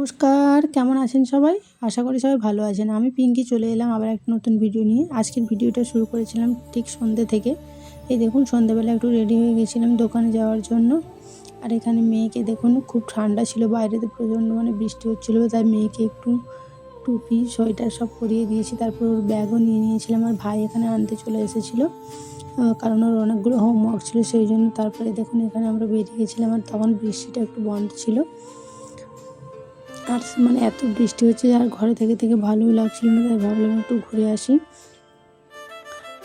নমস্কার, কেমন আছেন সবাই? আশা করি সবাই ভালো আছেন। আমি পিঙ্কি চলে এলাম আবার একটা নতুন ভিডিও নিয়ে। আজকের ভিডিওটা শুরু করেছিলাম ঠিক সন্ধ্যে থেকে। এই দেখুন সন্ধ্যেবেলা একটু রেডি হয়ে গেছিলাম দোকানে যাওয়ার জন্য। আর এখানে মেয়েকে দেখুন, খুব ঠান্ডা ছিল বাইরেতে প্রচণ্ড মানে বৃষ্টি হচ্ছিল, তাই মেয়েকে একটু টুপি, সোয়েটার সব পরিয়ে দিয়েছি। তারপর ওর ব্যাগও নিয়ে নিয়েছিলাম। আর ভাই এখানে আনতে চলে এসেছিল কারণ ওর অনেকগুলো হোমওয়ার্ক ছিল, সেই জন্য তারপরে দেখুন এখানে আমরা বেরিয়ে গেছিলাম। আর তখন বৃষ্টিটা একটু বন্ধ ছিল। আর মানে এত বৃষ্টি হচ্ছে আর ঘরে থেকে থেকে ভালোই লাগছিল না, তাই ভাবলাম একটু ঘুরে আসি।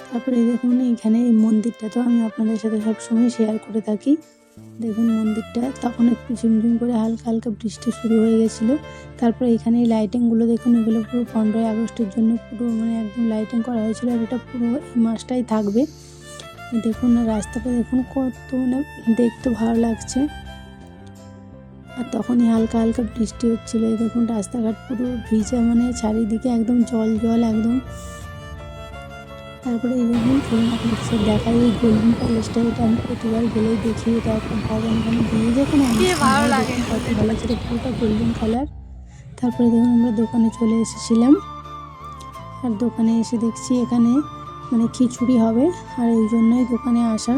তারপরে দেখুন এখানে এই মন্দিরটা তো আমি আপনাদের সাথে সবসময় শেয়ার করে থাকি। দেখুন মন্দিরটা, তখন একটু ঝিমঝিম করে হালকা হালকা বৃষ্টি শুরু হয়ে গেছিল। তারপরে এখানে এই লাইটিংগুলো দেখুন, এগুলো পুরো পনেরোই আগস্টের জন্য পুরো মানে একদম লাইটিং করা হয়েছিল আর এটা পুরো এই মাসটাই থাকবে। দেখুন রাস্তাটা দেখুন কত মানে দেখতে ভালো লাগছে। আর তখনই হালকা হালকা বৃষ্টি হচ্ছিল এই দেখুন রাস্তাঘাট পুরো ভিজা মানে চারিদিকে একদম জল জল একদম। তারপরে এই দেখুন আপনাদের সাথে দেখাই এই গোল্ডেন প্যালেসটা এটা আমি প্রতিবার গেলেই দেখি এটা একটা ভবন এখানে দিয়ে যেখানে ভালো লাগে। কত ভালো এটা পুরোটা গোল্ডেন কালার তারপরে দেখুন আমরা দোকানে চলে এসেছিলাম আর দোকানে এসে দেখছি এখানে মানে খিচুড়ি হবে আর এই জন্যই দোকানে আসা।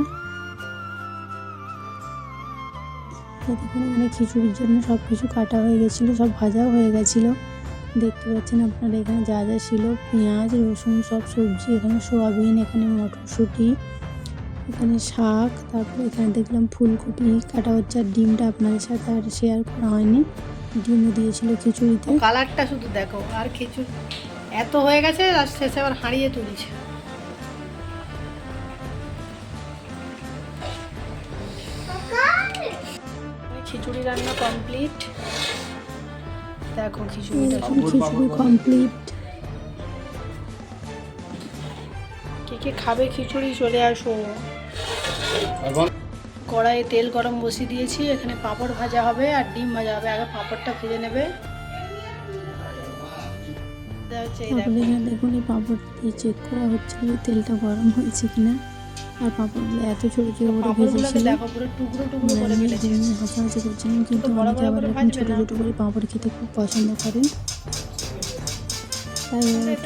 এই দেখুন এখানে খিচুড়ির জন্য সব কিছু কাটা হয়ে গেছিল, সব ভাজাও হয়ে গেছিল। দেখতে পাচ্ছেন আপনারা এখানে যা যা ছিল, পেঁয়াজ, রসুন, সব সবজি, এখানে সোয়াবিন, এখানে মটরশুঁটি, এখানে শাক, তারপরে এখানে দেখলাম ফুলকপি কাটা হচ্ছে আর ডিমটা আপনাদের সাথে আর শেয়ার করা হয়নি। ডিমও দিয়েছিল খিচুড়িতে। কালারটা শুধু দেখো, আর খিচুড়ি, এত হয়ে গেছে, আর শেষে আবার হারিয়ে তুলছে। খিচুড়ি রান্না কমপ্লিট দেখো খিচুড়িটা খিচুড়ি কমপ্লিট কে কে খাবে খিচুড়ি চলে আসো। কড়াইয়ে তেল গরম বসিয়ে দিয়েছি এখানে পাঁপড় ভাজা হবে আর ডিম ভাজা হবে। আগে পাঁপড়টা ভেজে নেবে। দেখুন এই পাঁপড় দিয়ে চেক করা হচ্ছে তেলটা গরম হয়েছে কিনা। আর পাঁপড়গুলো এত ছোটো ছোটো করে ভেজেছিল হাসাহাসি করছিলাম কিন্তু অনেকে আবার এরকম ছোটো ছোটো করে পাঁপড় খেতে খুব পছন্দ করে। তাই।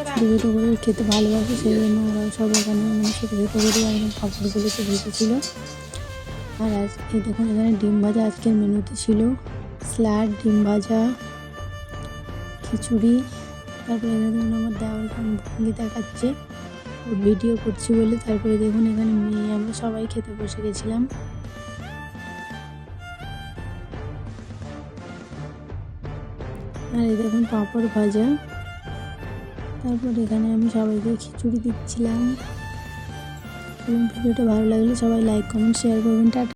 ছোটো ছোটো করে খেতে ভালোবাসে সেই জন্য ওরা সব এখানে মানে ছোটো ছোটো করে একদম পাঁপড়গুলোকে ভেজেছিল। আর আজ এই দেখুন এখানে ডিম ভাজা আজকের মেনুতে ছিল। স্যালাড ডিম ভাজা খিচুড়ি। তারপরে এখানে আমার দেওয়ার ভঙ্গি দেখাচ্ছে। ভিডিও করছি বলে তারপরে দেখুন এখানে মেয়ে, আমরা সবাই খেতে বসে গেছিলাম। আর এই দেখুন পাঁপড় ভাজা। তারপর এখানে আমি সবাইকে খিচুড়ি দিচ্ছিলাম। ভিডিওটা ভালো লাগলে সবাই লাইক কমেন্ট শেয়ার করবেন। টাটা।